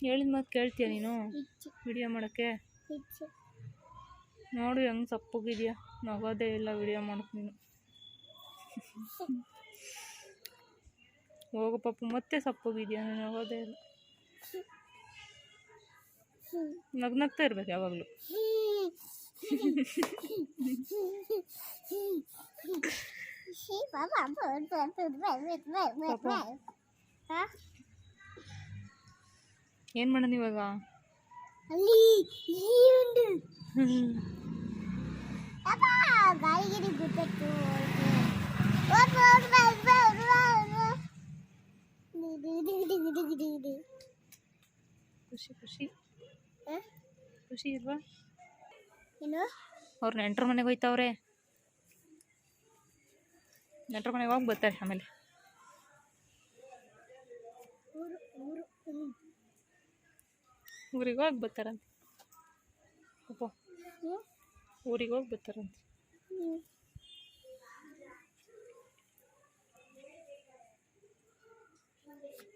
ಹೇಳಿದ ಮಾತು ಕೇಳ್ತೀಯ ನೀನು? ವಿಡಿಯೋ ಮಾಡೋಕ್ಕೆ? ನೋಡು ಹೆಂಗೆ ಸಪ್ಪಗಿದೆಯಾ? ನಗೋದೇ ಇಲ್ಲ ವಿಡಿಯೋ ಮಾಡಕ್ ನೀನು. ಹೋಗು ಪಾಪ ಮತ್ತೆ ಸಪ್ಪಗಿದೆಯಾ? ನೀನು ನಗೋದೇ ಇಲ್ಲ. ನಗ್ನಗ್ತಾ ಇರ್ಬೇಕು ಯಾವಾಗಲೂ. ಪಾಪ. ಏನು ಮಾಡೋಣ ಇವಾಗ? ಅಲ್ಲಿ ಉಂಟು ಅಪ್ಪ ಗಾಳಿಗಿರಿ ಬಿಟ್ಟಿತ್ತು ಖುಷಿ ಖುಷಿ. ಖುಷಿ ಇಲ್ವಾ? ಏನು? ಅವ್ರು ನೆಂಟ್ರ ಮನೆಗೆ ಹೋಯ್ತವ್ರೆ. ನೆಂಟ್ರ ಮನೆಗೆ ಹೋಗಿ ಬರ್ತಾರೆ ಆಮೇಲೆ. ಊರಿಗೆ ಹೋಗಿ ಬರ್ತಾರಂತೆ. ಅಪ್ಪ. ಊರಿಗೆ ಹೋಗಿ ಬರ್ತಾರಂತೆ.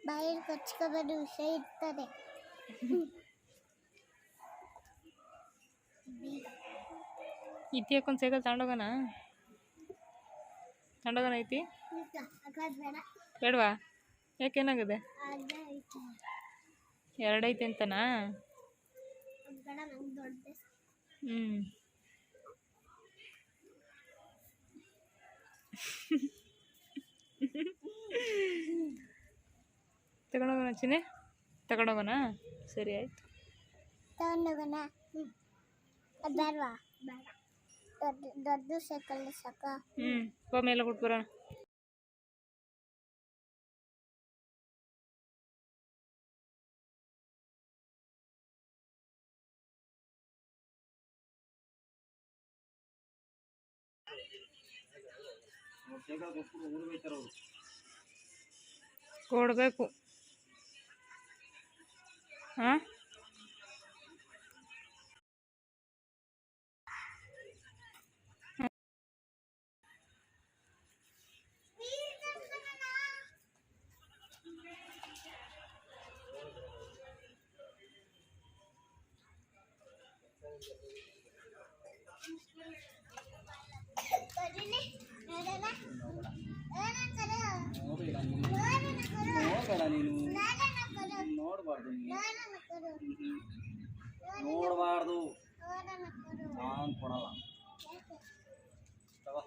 ಬಾಯಲ್ಲಿ ಕಚ್ಕೋಬಾರ್ದು ವಿಷ ಇರ್ತದೆ ಇತಿ ಹಾಕೊಂಡು ಸೈಕಲ್ ತಗೊಂಡೋಗೋಣ? ತಗೊಂಡೋಗೋಣ ಐತಿ? ಬೇಡವಾ? ಯಾಕೆ ಏನಾಗಿದೆ? ಎರಡೈತೆ ಅಂತನಾ? ಹ್ಞೂ ತಗೊಂಡೋಗೋಣ ಚಿನ್ನೆ? ತಗೊಂಡೋಗೋಣ? ಸರಿ ಆಯ್ತು. ತಗೊಂಡೋಗೋಣ. ಬೇಡವಾ? ಬೇಡ. ದೊಡ್ಡ ಸೈಕಲ್ ಸಾಕ? ಹ್ಞೂ ಮೇಲೆ ಕೊಟ್ಟು ಕೊಡಬೇಕು ಹಾಂ ನೋಡಬೇಡ ನೀನು. ನೋಡಬಾರ್ದು ನಾನು. ಕೊಡಲ್ಲ. ತಗೋ.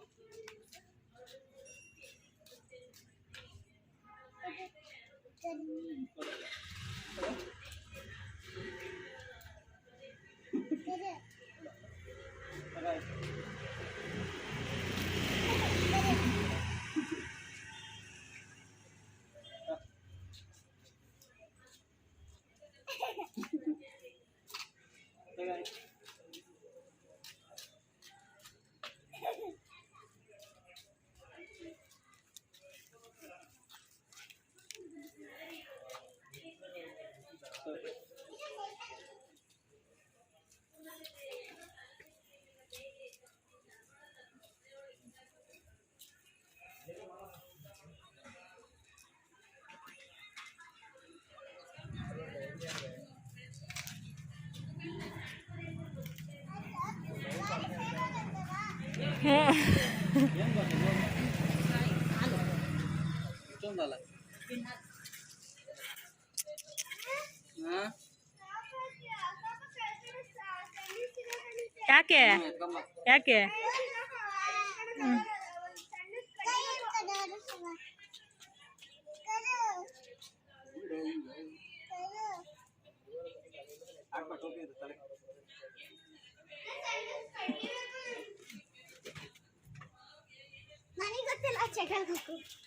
ಯಾಕೆ ಎತ್ಕೊಂಬ ಯಾಕೆ ಹಾಕ್ಬಾ ಟೋಪಿ ಇದು ತಲೆ 你看。